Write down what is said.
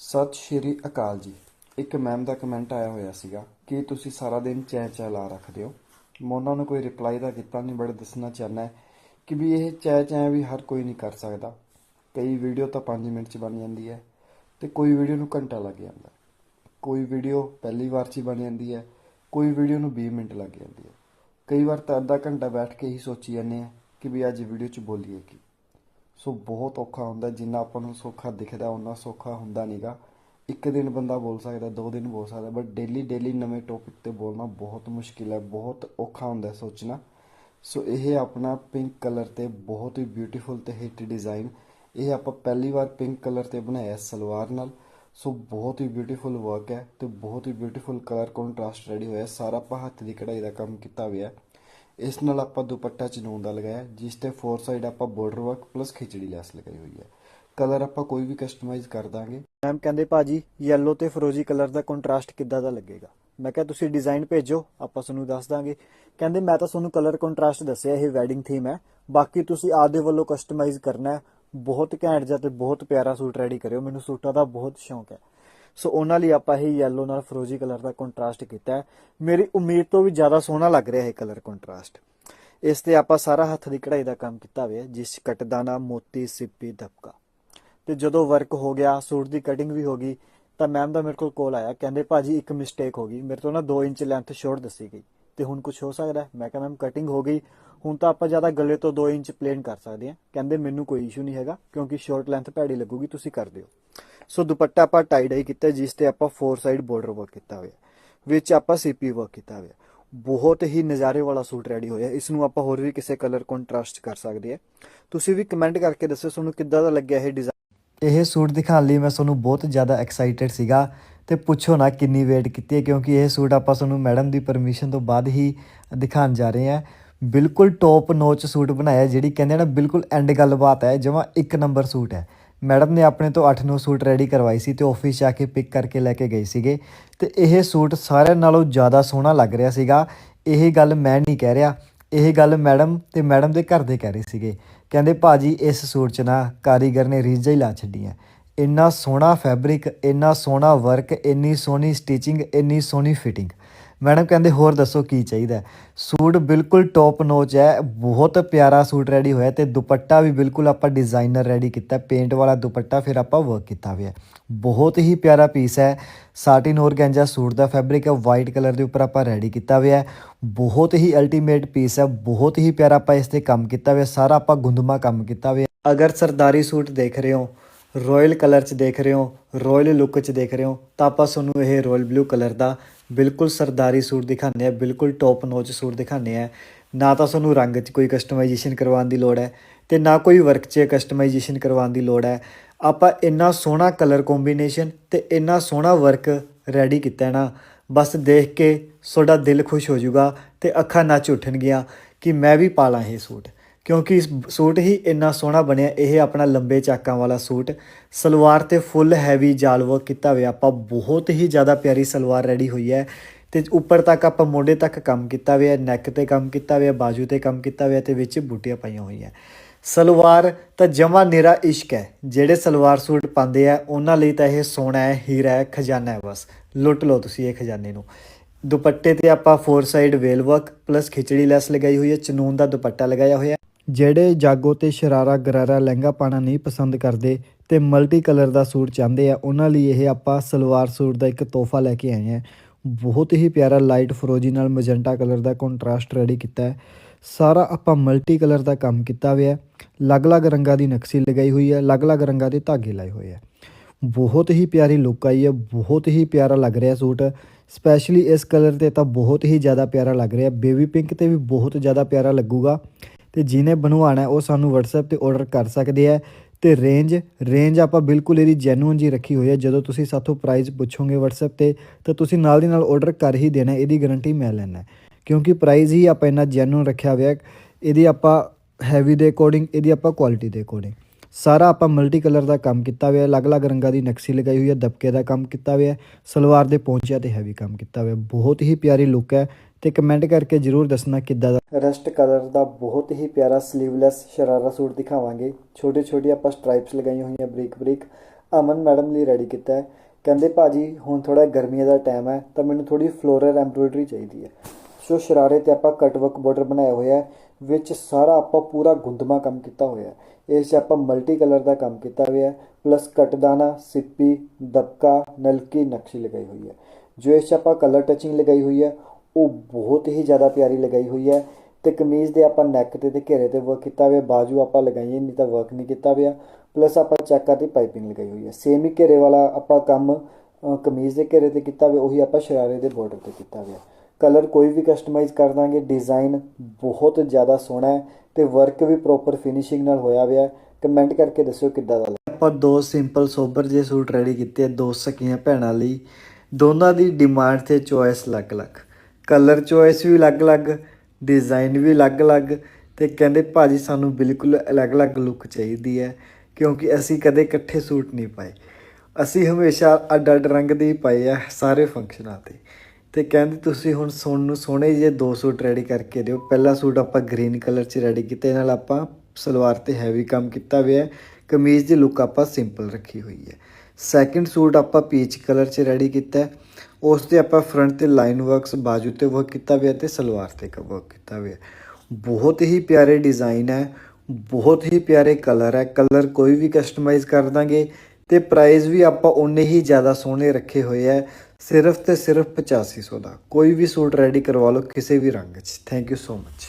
ਸਤਿ ਸ਼੍ਰੀ ਅਕਾਲ ਜੀ। ਇੱਕ ਮੈਮ ਦਾ ਕਮੈਂਟ ਆਇਆ ਹੋਇਆ ਸੀਗਾ ਕਿ ਤੁਸੀਂ ਸਾਰਾ ਦਿਨ ਚੈ ਚੈ ਲਾ ਰੱਖਦੇ ਹੋ। ਮੈਂ ਉਹਨਾਂ ਨੂੰ ਕੋਈ ਰਿਪਲਾਈ ਦਾ ਕੀਤਾ ਨਹੀਂ ਬਟ ਦੱਸਣਾ ਚਾਹੁੰਦਾ ਕਿ ਵੀ ਇਹ ਚੈ ਚੈ ਵੀ ਹਰ ਕੋਈ ਨਹੀਂ ਕਰ ਸਕਦਾ। ਕਈ ਵੀਡੀਓ ਤਾਂ 5 ਮਿੰਟ 'ਚ ਬਣ ਜਾਂਦੀ ਹੈ ਤੇ ਕੋਈ ਵੀਡੀਓ ਨੂੰ ਘੰਟਾ ਲੱਗ ਜਾਂਦਾ ਕੋਈ ਵੀਡੀਓ ਪਹਿਲੀ ਵਾਰ 'ਚ ਹੀ ਬਣ ਜਾਂਦੀ ਹੈ, ਕੋਈ ਵੀਡੀਓ ਨੂੰ 20 ਮਿੰਟ ਲੱਗ ਜਾਂਦੀ ਹੈ। ਕਈ ਵਾਰ ਤਾਂ ਅੱਧਾ ਘੰਟਾ ਬੈਠ ਕੇ ਹੀ ਸੋਚੀ ਜਾਂਦੇ ਆ ਕਿ ਵੀ ਅੱਜ ਵੀਡੀਓ 'ਚ ਬੋਲੀਏ ਕੀ। ਸੋ ਬਹੁਤ ਔਖਾ ਹੁੰਦਾ, ਜਿੰਨਾ ਆਪਾਂ ਨੂੰ ਸੌਖਾ ਦਿਖਦਾ ਉਹਨਾਂ ਸੌਖਾ ਹੁੰਦਾ ਨਹੀਂਗਾ ਇੱਕ ਦਿਨ ਬੰਦਾ ਬੋਲ ਸਕਦਾ, ਦੋ ਦਿਨ ਬੋਲ ਸਕਦਾ ਬਟ ਡੇਲੀ ਡੇਲੀ ਨਵੇਂ ਟੌਪਿਕ ਤੇ ਬੋਲਣਾ ਬਹੁਤ ਮੁਸ਼ਕਿਲ ਹੈ, ਬਹੁਤ ਔਖਾ ਹੁੰਦਾ ਸੋਚਣਾ। ਸੋ ਇਹ ਆਪਣਾ ਪਿੰਕ ਕਲਰ ਤੇ ਬਹੁਤ ਹੀ ਬਿਊਟੀਫੁਲ ਤੇ ਹਿੱਟ ਡਿਜ਼ਾਈਨ ਇਹ ਆਪਾਂ ਪਹਿਲੀ ਵਾਰ ਪਿੰਕ ਕਲਰ ਤੇ ਬਣਾਇਆ ਸਲਵਾਰ ਨਾਲ। ਸੋ ਬਹੁਤ ਹੀ ਬਿਊਟੀਫੁਲ ਵਰਕ ਹੈ ਤੇ ਬਹੁਤ ਹੀ ਬਿਊਟੀਫੁਲ ਕਲਰ ਕੰਟਰਾਸਟ ਰੈਡੀ ਹੋਇਆ। ਸਾਰਾ ਆਪਾਂ ਹੱਥ ਦੀ ਕਢਾਈ ਦਾ ਕੰਮ ਕੀਤਾ ਹੋਇਆ ਇਸ ਨਾਲ ਆਪਾਂ ਦੁਪੱਟਾ ਚਨੂਨ ਦਾ ਲਗਾਇਆ, ਜਿਸ ਤੇ ਫੋਰ ਸਾਈਡ ਆਪਾਂ ਬਾਰਡਰ ਵਰਕ ਪਲੱਸ ਖਿਚੜੀ ਲੈਸ ਲਗਾਈ ਹੋਈ ਹੈ। ਕਲਰ ਆਪਾਂ ਕੋਈ ਵੀ ਕਸਟਮਾਈਜ਼ ਕਰ ਦਾਂਗੇ। ਮੈਮ ਕਹਿੰਦੇ ਭਾਜੀ, yellow ਤੇ ਫਰੋਜ਼ੀ ਕਲਰ ਦਾ ਕੰਟਰਾਸਟ ਕਿੱਦਾਂ ਦਾ ਲੱਗੇਗਾ? ਮੈਂ ਕਿਹਾ, ਤੁਸੀਂ ਡਿਜ਼ਾਈਨ ਭੇਜੋ, ਆਪਾਂ ਤੁਹਾਨੂੰ ਦੱਸ ਦਾਂਗੇ। ਕਹਿੰਦੇ, ਮੈਂ ਤਾਂ ਤੁਹਾਨੂੰ ਕਲਰ ਕੰਟਰਾਸਟ ਦੱਸਿਆ, ਇਹ ਵੈਡਿੰਗ ਥੀਮ ਹੈ। ਬਾਕੀ ਤੁਸੀਂ ਆਪਦੇ ਵੱਲੋਂ ਕਸਟਮਾਈਜ਼ ਕਰਨਾ ਹੈ। ਬਹੁਤ ਘੈਂਟ ਜਿਹਾ ਤੇ ਬਹੁਤ ਪਿਆਰਾ ਸੂਟ ਰੈਡੀ ਕਰਿਓ। ਮੈਨੂੰ ਸੂਟਾਂ ਦਾ ਬਹੁਤ ਸ਼ੌਂਕ ਹੈ। ਸੋ ਉਹਨਾਂ ਲਈ ਆਪਾਂ ਇਹ yellow ਨਾਲ ਫਰੋਜ਼ੀ ਕਲਰ ਦਾ ਕੰਟਰਾਸਟ ਕੀਤਾ ਹੈ। ਮੇਰੀ ਉਮੀਦ ਤੋਂ ਵੀ ਜ਼ਿਆਦਾ ਸੋਹਣਾ ਲੱਗ ਰਿਹਾ ਇਹ ਕਲਰ ਕੰਟਰਾਸਟ ਇਸ ਤੇ ਆਪਾਂ ਸਾਰਾ ਹੱਥ ਦੀ ਕਢਾਈ ਦਾ ਕੰਮ ਕੀਤਾ ਹੋਇਆ ਜਿਸ 'ਚ ਕਟਦਾਨਾ, ਮੋਤੀ, ਸਿੱਪੀ, ਦਬਕਾ। ਤੇ ਜਦੋਂ ਵਰਕ ਹੋ ਗਿਆ, ਸੂਟ ਦੀ ਕਟਿੰਗ ਵੀ ਹੋ ਗਈ, ਤਾਂ ਮੈਮ ਦਾ ਮੇਰੇ ਕੋਲ ਕੋਲ ਆਇਆ, ਕਹਿੰਦੇ ਭਾਜੀ ਇੱਕ ਮਿਸਟੇਕ ਹੋ ਗਈ, ਮੇਰੇ ਤੋਂ ਨਾ 2 ਇੰਚ ਲੈਂਥ ਸ਼ੋਰਟ ਦੱਸੀ ਗਈ। ਤੇ ਹੁਣ ਕੁਝ ਹੋ ਸਕਦਾ ਮੈਂ ਕਿਹਾ ਮੈਮ ਕਟਿੰਗ ਹੋ ਗਈ, ਹੁਣ ਤਾਂ ਆਪਾਂ ਜ਼ਿਆਦਾ ਗੱਲੇ ਤੋਂ 2 ਇੰਚ ਪਲੇਨ ਕਰ ਸਕਦੇ ਹਾਂ। ਕਹਿੰਦੇ, ਮੈਨੂੰ ਕੋਈ ਇਸ਼ੂ ਨਹੀਂ ਹੈਗਾ, ਕਿਉਂਕਿ ਸ਼ੋਰਟ ਲੈਂਥ ਭੈੜੀ ਲੱਗੂਗੀ, ਤੁਸੀਂ ਕਰ ਦਿਓ। ਸੋ ਦੁਪੱਟਾ ਆਪਾਂ ਟਾਈ ਡਾਈ ਕੀਤਾ, ਜਿਸ ਤੇ ਆਪਾਂ ਫੋਰ ਸਾਈਡ ਬਾਰਡਰ ਵਰਕ ਕੀਤਾ ਹੋਇਆ ਵਿੱਚ ਆਪਾਂ ਸੀਪੀ ਵਰਕ ਕੀਤਾ ਹੋਇਆ ਬਹੁਤ ਹੀ ਨਜ਼ਾਰੇ ਵਾਲਾ ਸੂਟ ਰੈਡੀ ਹੋਇਆ ਇਸ ਨੂੰ ਆਪਾਂ ਹੋਰ ਵੀ ਕਿਸੇ ਕਲਰ ਕੰਟਰਾਸਟ ਕਰ ਸਕਦੇ ਆ ਤੁਸੀਂ ਵੀ ਕਮੈਂਟ ਕਰਕੇ ਦੱਸੋ ਤੁਹਾਨੂੰ ਕਿੱਦਾਂ ਦਾ ਲੱਗਿਆ ਇਹ ਡਿਜ਼ਾਈਨ ਇਹ ਸੂਟ ਦਿਖਾਉਣ ਲਈ ਮੈਂ ਤੁਹਾਨੂੰ ਬਹੁਤ ਜ਼ਿਆਦਾ ਐਕਸਾਈਟਿਡ ਸੀਗਾ ਤੇ ਪੁੱਛੋ ਨਾ ਕਿੰਨੀ ਵੇਟ ਕੀਤੀ ਹੈ, ਕਿਉਂਕਿ ਇਹ ਸੂਟ ਆਪਾਂ ਤੁਹਾਨੂੰ ਮੈਡਮ ਦੀ ਪਰਮਿਸ਼ਨ ਤੋਂ ਬਾਅਦ ਹੀ ਦਿਖਾਉਣ ਜਾ ਰਹੇ ਹਾਂ। ਬਿਲਕੁਲ ਟੌਪ ਨੋਚ ਸੂਟ ਬਣਾਇਆ ਜਿਹੜੀ ਕਹਿੰਦੇ ਨਾ ਬਿਲਕੁਲ ਐਂਡ ਗੱਲਬਾਤ ਹੈ, ਜਮਾ ਇੱਕ ਨੰਬਰ ਸੂਟ ਹੈ। ਮੈਡਮ ਨੇ ਆਪਣੇ ਤੋਂ 8-9 ਸੂਟ ਰੈਡੀ ਕਰਵਾਈ ਸੀ ਤੇ ਆਫਿਸ ਜਾ ਕੇ ਪਿਕ ਕਰਕੇ ਲੈ ਕੇ ਗਏ ਸੀਗੇ। ਤੇ ਇਹ ਸੂਟ ਸਾਰਿਆਂ ਨਾਲੋਂ ਜ਼ਿਆਦਾ ਸੋਹਣਾ ਲੱਗ ਰਿਹਾ ਸੀਗਾ। ਇਹ ਗੱਲ ਮੈਂ ਨਹੀਂ ਕਹਿ ਰਿਹਾ। ਇਹ ਗੱਲ ਮੈਡਮ ਤੇ ਮੈਡਮ ਦੇ ਘਰ ਦੇ ਕਹਿ ਰਹੇ ਸੀਗੇ। ਕਹਿੰਦੇ, ਭਾਜੀ, ਇਸ ਸੂਟ 'ਚ ਨਾ ਕਾਰੀਗਰ ਨੇ ਰੀਝਾਂ ਹੀ ਲਾ ਛੱਡੀਆਂ। ਇੰਨਾ ਸੋਹਣਾ ਫੈਬਰਿਕ ਇੰਨਾ ਸੋਹਣਾ ਵਰਕ ਇੰਨੀ ਸੋਹਣੀ ਸਟਿਚਿੰਗ ਇੰਨੀ ਸੋਹਣੀ ਫਿਟਿੰਗ ਮੈਡਮ ਕਹਿੰਦੇ, ਹੋਰ ਦੱਸੋ ਕੀ ਚਾਹੀਦਾ? ਸੂਟ ਬਿਲਕੁਲ ਟੌਪ ਨੋਚ ਹੈ, ਬਹੁਤ ਪਿਆਰਾ ਸੂਟ ਰੈਡੀ ਹੋਇਆ ਤੇ ਦੁਪੱਟਾ ਵੀ ਬਿਲਕੁਲ ਆਪਾਂ ਡਿਜ਼ਾਈਨਰ ਰੈਡੀ ਕੀਤਾ ਪੇਂਟ ਵਾਲਾ ਦੁਪੱਟਾ ਫਿਰ ਆਪਾਂ ਵਰਕ ਕੀਤਾ ਹੋਇਆ ਹੈ। ਬਹੁਤ ਹੀ ਪਿਆਰਾ ਪੀਸ ਹੈ ਸਾਟਿਨ ਔਰਗੈਂਜਾ ਸੂਟ ਦਾ ਫੈਬਰਿਕ ਹੈ ਵਾਈਟ ਕਲਰ ਦੇ ਉੱਪਰ ਆਪਾਂ ਰੈਡੀ ਕੀਤਾ ਹੋਇਆ ਹੈ। ਬਹੁਤ ਹੀ ਅਲਟੀਮੇਟ ਪੀਸ ਹੈ, ਬਹੁਤ ਹੀ ਪਿਆਰਾ ਆਪਾਂ ਇਸ ਤੇ ਕੰਮ ਕੀਤਾ ਹੋਇਆ, ਸਾਰਾ ਆਪਾਂ ਗੁੰਦਮਾ ਕੰਮ ਕੀਤਾ ਹੋਇਆ। ਅਗਰ ਸਰਦਾਰੀ ਸੂਟ ਦੇਖ ਰਹੇ ਹੋ ਰਾਇਲ ਕਲਰ ਚ ਦੇਖ ਰਹੇ ਹੋ ਰਾਇਲ ਲੁੱਕ ਚ ਦੇਖ ਰਹੇ ਹੋ, ਤਾਂ ਆਪਾਂ ਤੁਹਾਨੂੰ ਇਹ ਰਾਇਲ ਬਲੂ ਕਲਰ ਦਾ ਬਿਲਕੁਲ ਸਰਦਾਰੀ ਸੂਟ ਦਿਖਾਉਂਦੇ ਆ, ਬਿਲਕੁਲ ਟੌਪ ਨੋਚ ਸੂਟ ਦਿਖਾਉਂਦੇ ਆ। ਨਾ ਤਾਂ ਤੁਹਾਨੂੰ ਰੰਗ 'ਚ ਕੋਈ ਕਸਟਮਾਈਜੇਸ਼ਨ ਕਰਵਾਉਣ ਦੀ ਲੋੜ ਹੈ ਤੇ ਨਾ ਕੋਈ ਵਰਕ 'ਚ ਕਸਟਮਾਈਜੇਸ਼ਨ ਕਰਵਾਉਣ ਦੀ ਲੋੜ ਹੈ। ਆਪਾਂ ਇੰਨਾ ਸੋਹਣਾ ਕਲਰ ਕੰਬੀਨੇਸ਼ਨ ਤੇ ਇੰਨਾ ਸੋਹਣਾ ਵਰਕ ਰੈਡੀ ਕੀਤਾ ਨਾ, ਬਸ ਦੇਖ ਕੇ ਤੁਹਾਡਾ ਦਿਲ ਖੁਸ਼ ਹੋ ਜਾਊਗਾ ਤੇ ਅੱਖਾਂ ਨੱਚ ਉੱਠਣਗੀਆਂ ਕਿ ਮੈਂ ਵੀ ਪਾ ਲਾਂ ਇਹ ਸੂਟ। ਕਿਉਂਕਿ ਇਸ ਸੂਟ ਹੀ ਇੰਨਾ ਸੋਹਣਾ ਬਣਿਆ, ਇਹ ਆਪਣਾ ਲੰਬੇ ਚਾਕਾਂ ਵਾਲਾ ਸੂਟ। ਸਲਵਾਰ ਤੇ ਫੁੱਲ ਹੈਵੀ ਜਾਲ ਵਰਕ ਕੀਤਾ ਹੋਇਆ, ਆਪਾਂ ਬਹੁਤ ਹੀ ਜ਼ਿਆਦਾ ਪਿਆਰੀ ਸਲਵਾਰ ਰੈਡੀ ਹੋਈ ਹੈ। ਤੇ ਉੱਪਰ ਤੱਕ ਆਪਾਂ ਮੋਢੇ ਤੱਕ ਕੰਮ ਕੀਤਾ ਹੋਇਆ ਨੈਕ ਤੇ ਕੰਮ ਕੀਤਾ ਹੋਇਆ, ਬਾਜੂ ਤੇ ਕੰਮ ਕੀਤਾ ਹੋਇਆ ਤੇ ਵਿੱਚ ਬੂਟੀਆਂ ਪਾਈਆਂ ਹੋਈਆਂ। ਸਲਵਾਰ ਤਾਂ ਜਮਾ ਨਿਰਾ ਇਸ਼ਕ ਹੈ, ਜਿਹੜੇ ਸਲਵਾਰ ਸੂਟ ਪਾਉਂਦੇ ਆ, ਉਹਨਾਂ ਲਈ ਤਾਂ ਇਹ ਸੋਨਾ ਹੈ, ਹੀਰਾ ਹੈ, ਖਜ਼ਾਨਾ ਹੈ ਬਸ। ਲੁੱਟ ਲਓ ਤੁਸੀਂ ਇਹ ਖਜ਼ਾਨੇ ਨੂੰ। ਦੁਪੱਟੇ ਤੇ ਆਪਾਂ ਫੋਰ ਸਾਈਡ ਵੇਲ ਵਰਕ ਪਲੱਸ ਖਿਚੜੀ ਲੈਸ ਲਗਾਈ ਹੋਈ ਹੈ, ਚਨੂਨ ਦਾ ਦੁਪੱਟਾ ਲਗਾਇਆ ਹੋਇਆ। ਜਿਹੜੇ ਜਾਗੋ ਤੇ ਸ਼ਰਾਰਾ ਗਰਾਰਾ ਲਹਿੰਗਾ ਪਾਣਾ ਨਹੀਂ ਪਸੰਦ ਕਰਦੇ ਤੇ ਮਲਟੀ ਕਲਰ ਦਾ ਸੂਟ ਚਾਹੁੰਦੇ ਆ, ਉਹਨਾਂ ਲਈ ਇਹ ਆਪਾਂ ਸਲਵਾਰ ਸੂਟ ਦਾ ਇੱਕ ਤੋਹਫਾ ਲੈ ਕੇ ਆਏ ਹਾਂ ਬਹੁਤ ਹੀ ਪਿਆਰਾ ਲਾਈਟ ਫਰੋਜੀ ਨਾਲ ਮੈਜੈਂਟਾ ਕਲਰ ਦਾ ਕੰਟਰਾਸਟ ਰੈਡੀ ਕੀਤਾ ਹੈ। ਸਾਰਾ ਆਪਾਂ ਮਲਟੀ ਕਲਰ ਦਾ ਕੰਮ ਕੀਤਾ ਹੋਇਆ ਹੈ। ਅਲੱਗ-ਅਲੱਗ ਰੰਗਾਂ ਦੀ ਨਕਸ਼ੀ ਲਗਾਈ ਹੋਈ ਹੈ, ਅਲੱਗ-ਅਲੱਗ ਰੰਗਾਂ ਦੇ ਧਾਗੇ ਲਾਏ ਹੋਏ ਹੈ। ਬਹੁਤ ਹੀ ਪਿਆਰੀ ਲੁੱਕ ਆਈ ਹੈ, ਬਹੁਤ ਹੀ ਪਿਆਰਾ ਲੱਗ ਰਿਹਾ ਸੂਟ। ਸਪੈਸ਼ਲੀ ਇਸ ਕਲਰ ਤੇ ਤਾਂ ਬਹੁਤ ਹੀ ਜ਼ਿਆਦਾ ਪਿਆਰਾ ਲੱਗ ਰਿਹਾ ਬੇਬੀ ਪਿੰਕ ਤੇ ਵੀ ਬਹੁਤ ਜ਼ਿਆਦਾ ਪਿਆਰਾ ਲੱਗੂਗਾ। ਤੇ ਜਿਹਨੇ ਬਣਵਾਉਣਾ ਉਹ ਸਾਨੂੰ WhatsApp ਤੇ ਆਰਡਰ ਕਰ ਸਕਦੇ ਆ ਤੇ ਰੇਂਜ ਰੇਂਜ ਆਪਾਂ ਬਿਲਕੁਲ ਇਹਦੀ ਜੈਨੂਇਨ ਜੀ ਰੱਖੀ ਹੋਈ ਹੈ। ਜਦੋਂ ਤੁਸੀਂ ਸਾਥੋਂ ਪ੍ਰਾਈਸ ਪੁੱਛੋਗੇ WhatsApp ਤੇ, ਤਾਂ ਤੁਸੀਂ ਨਾਲ ਦੀ ਨਾਲ ਆਰਡਰ ਕਰ ਹੀ ਦੇਣਾ ਇਹਦੀ ਗਾਰੰਟੀ ਮੈਂ ਲੈਣਾ ਕਿਉਂਕਿ ਪ੍ਰਾਈਸ ਹੀ ਆਪਾਂ ਇੰਨਾ ਜੈਨੂਇਨ ਰੱਖਿਆ ਹੋਇਆ ਇਹਦੀ ਆਪਾਂ ਹੈਵੀ ਦੇ ਅਕੋਰਡਿੰਗ ਇਹਦੀ ਆਪਾਂ ਕੁਆਲਿਟੀ ਦੇ ਅਕੋਰਡਿੰਗ ਸਾਰਾ ਆਪਾਂ ਮਲਟੀ ਕਲਰ ਦਾ ਕੰਮ ਕੀਤਾ ਹੋਇਆ ਅਲੱਗ-ਅਲੱਗ ਰੰਗਾਂ ਦੀ ਨਕਸ਼ੀ ਲਗਾਈ ਹੋਈ ਹੈ, ਦਬਕੇ ਦਾ ਕੰਮ ਕੀਤਾ ਹੋਇਆ ਸਲਵਾਰ ਦੇ ਪੌਂਚਿਆਂ ਤੇ ਹੈਵੀ ਕੰਮ ਕੀਤਾ ਹੋਇਆ ਬਹੁਤ ਹੀ ਪਿਆਰੀ ਲੁੱਕ ਹੈ ਤੇ ਕਮੈਂਟ ਕਰਕੇ ਜਰੂਰ ਦੱਸਣਾ ਕਿੱਦਾਂ ਦਾ। ਰਸਟ ਕਲਰ ਦਾ ਬਹੁਤ ਹੀ ਪਿਆਰਾ ਸਲੀਵਲੈਸ ਸ਼ਰਾਰਾ ਸੂਟ ਦਿਖਾਵਾਂਗੇ। ਛੋਟੇ ਛੋਟੇ ਆਪਾਂ ਸਟ੍ਰਾਈਪਸ ਲਗਾਈਆਂ ਹੋਈਆਂ ਬਰੀਕ ਬਰੀਕ ਅਮਨ ਮੈਡਮ ਲਈ ਰੈਡੀ ਕੀਤਾ ਹੈ। ਕਹਿੰਦੇ, ਭਾਜੀ, ਹੁਣ ਥੋੜਾ ਗਰਮੀਆਂ ਦਾ ਟਾਈਮ ਹੈ, ਤਾਂ ਮੈਨੂੰ ਥੋੜੀ ਫਲੋਰਲ ਐਮਬ੍ਰੋਇਡਰੀ ਚਾਹੀਦੀ ਹੈ। ਸੋ ਸ਼ਰਾਰੇ ਤੇ ਆਪਾਂ ਕਟ ਵਰਕ ਬਾਰਡਰ ਬਣਾਇਆ ਹੋਇਆ ਹੈ, ਵਿੱਚ ਸਾਰਾ ਆਪਾਂ ਪੂਰਾ ਗੁੰਦਮਾ ਕੰਮ ਕੀਤਾ ਹੋਇਆ ਹੈ। ਇਸ 'ਚ ਆਪਾਂ ਮਲਟੀ ਕਲਰ ਦਾ ਕੰਮ ਕੀਤਾ ਹੋਇਆ ਹੈ ਪਲੱਸ ਕਟਦਾਨਾ ਸਿੱਪੀ, ਦਬਕਾ, ਨਲਕੀ ਨਕਸ਼ੀ ਲਗਾਈ ਹੋਈ ਹੈ। ਜੋ ਇਸ 'ਚ ਆਪਾਂ ਕਲਰ ਟਚਿੰਗ ਲਗਾਈ ਹੋਈ ਹੈ ਉਹ ਬਹੁਤ ਹੀ ਜ਼ਿਆਦਾ ਪਿਆਰੀ ਲਗਾਈ ਹੋਈ ਹੈ ਤੇ ਕਮੀਜ਼ ਦੇ ਆਪਾਂ ਨੈਕ ਤੇ ਤੇ ਘੇਰੇ ਤੇ ਵਰਕ ਕੀਤਾ ਹੋਇਆ, ਬਾਜੂ ਆਪਾਂ ਲਗਾਈਏ, ਨਹੀਂ ਤਾਂ ਵਰਕ ਨਹੀਂ ਕੀਤਾ ਹੋਇਆ। ਪਲੱਸ ਆਪਾਂ ਚੈੱਕਰ ਦੀ ਪਾਈਪਿੰਗ ਲਗਾਈ ਹੋਈ ਹੈ। ਸੇਮ ਹੀ ਘੇਰੇ ਵਾਲਾ ਆਪਾਂ ਕੰਮ ਕਮੀਜ਼ ਦੇ ਘੇਰੇ ਤੇ ਕੀਤਾ ਹੋਇਆ, ਉਹੀ ਆਪਾਂ ਸ਼ਰਾਰੇ ਦੇ ਬਾਰਡਰ ਤੇ ਕੀਤਾ ਹੋਇਆ। ਕਲਰ ਕੋਈ ਵੀ ਕਸਟਮਾਈਜ਼ ਕਰ ਦਾਂਗੇ ਡਿਜ਼ਾਈਨ ਬਹੁਤ ਜ਼ਿਆਦਾ ਸੋਹਣਾ ਹੈ ਤੇ ਵਰਕ ਵੀ ਪ੍ਰੋਪਰ ਫਿਨਿਸ਼ਿੰਗ ਨਾਲ ਹੋਇਆ ਹੋਇਆ ਕਮੈਂਟ ਕਰਕੇ ਦੱਸਿਓ ਕਿੱਦਾਂ ਦਾ ਲੱਗਾ। ਆਪਾਂ ਦੋ ਸਿੰਪਲ ਸੋਬਰ ਜਿਹੇ ਸੂਟ ਰੈਡੀ ਕੀਤੇ ਦੋ ਸਕੀਆਂ ਭੈਣਾਂ ਲਈ। ਦੋਨਾਂ ਦੀ ਡਿਮਾਂਡ ਤੇ ਚੋਇਸ ਅਲੱਗ-ਅਲੱਗ ਕਲਰ ਚੋਇਸ ਵੀ ਅਲੱਗ-ਅਲੱਗ ਡਿਜ਼ਾਈਨ ਵੀ ਅਲੱਗ-ਅਲੱਗ ਤੇ ਕਹਿੰਦੇ ਭਾਜੀ ਸਾਨੂੰ ਬਿਲਕੁਲ ਅਲੱਗ-ਅਲੱਗ ਲੁੱਕ ਚਾਹੀਦੀ ਹੈ, ਕਿਉਂਕਿ ਅਸੀਂ ਕਦੇ ਇਕੱਠੇ ਸੂਟ ਨਹੀਂ ਪਾਏ। ਅਸੀਂ ਹਮੇਸ਼ਾ ਅੱਡ-ਅੱਡ ਰੰਗ ਦੇ ਹੀ ਪਾਏ ਆ ਸਾਰੇ ਫੰਕਸ਼ਨਾਂ ਤੇ। ਤੇ ਕਹਿੰਦੇ ਤੁਸੀਂ ਹੁਣ ਸੋਨ ਨੂੰ ਸੋਹਣੇ ਜਿਹੇ ਦੋ ਸੂਟ ਰੈਡੀ ਕਰਕੇ ਦਿਓ। ਪਹਿਲਾ ਸੂਟ ਆਪਾਂ ਗ੍ਰੀਨ ਕਲਰ 'ਚ ਰੈਡੀ ਕੀਤਾ ਇਹ ਨਾਲ ਆਪਾਂ ਸਲਵਾਰ ਤੇ ਹੈਵੀ ਕੰਮ ਕੀਤਾ ਹੋਇਆ ਹੈ। ਕਮੀਜ਼ ਦੀ ਲੁੱਕ ਆਪਾਂ ਸਿੰਪਲ ਰੱਖੀ ਹੋਈ ਹੈ। ਸੈਕਿੰਡ ਸੂਟ ਆਪਾਂ ਪੀਚ ਕਲਰ 'ਚ ਰੈਡੀ ਕੀਤਾ ਉਸ ਤੇ ਆਪਾਂ ਫਰੰਟ ਤੇ ਲਾਈਨ ਵਰਕਸ ਬਾਜੂ ਤੇ ਵਰਕ ਕੀਤਾ ਹੋਇਆ ਤੇ ਸਲਵਾਰ ਤੇ ਵਰਕ ਕੀਤਾ ਹੋਇਆ। ਬਹੁਤ ਹੀ ਪਿਆਰੇ ਡਿਜ਼ਾਈਨ ਹੈ, ਬਹੁਤ ਹੀ ਪਿਆਰੇ ਕਲਰ ਹੈ। ਕਲਰ ਕੋਈ ਵੀ ਕਸਟਮਾਈਜ਼ ਕਰ ਦਾਂਗੇ ਤੇ ਪ੍ਰਾਈਸ ਵੀ ਆਪਾਂ ਉਨੇ ਹੀ ਜ਼ਿਆਦਾ ਸੋਹਣੇ ਰੱਖੇ ਹੋਏ ਹੈ, ਸਿਰਫ ਤੇ ਸਿਰਫ 8500 ਦਾ। ਕੋਈ ਵੀ ਸੂਟ ਰੈਡੀ ਕਰਵਾ ਲਓ, ਕਿਸੇ ਵੀ ਰੰਗ 'ਚ। Thank you so much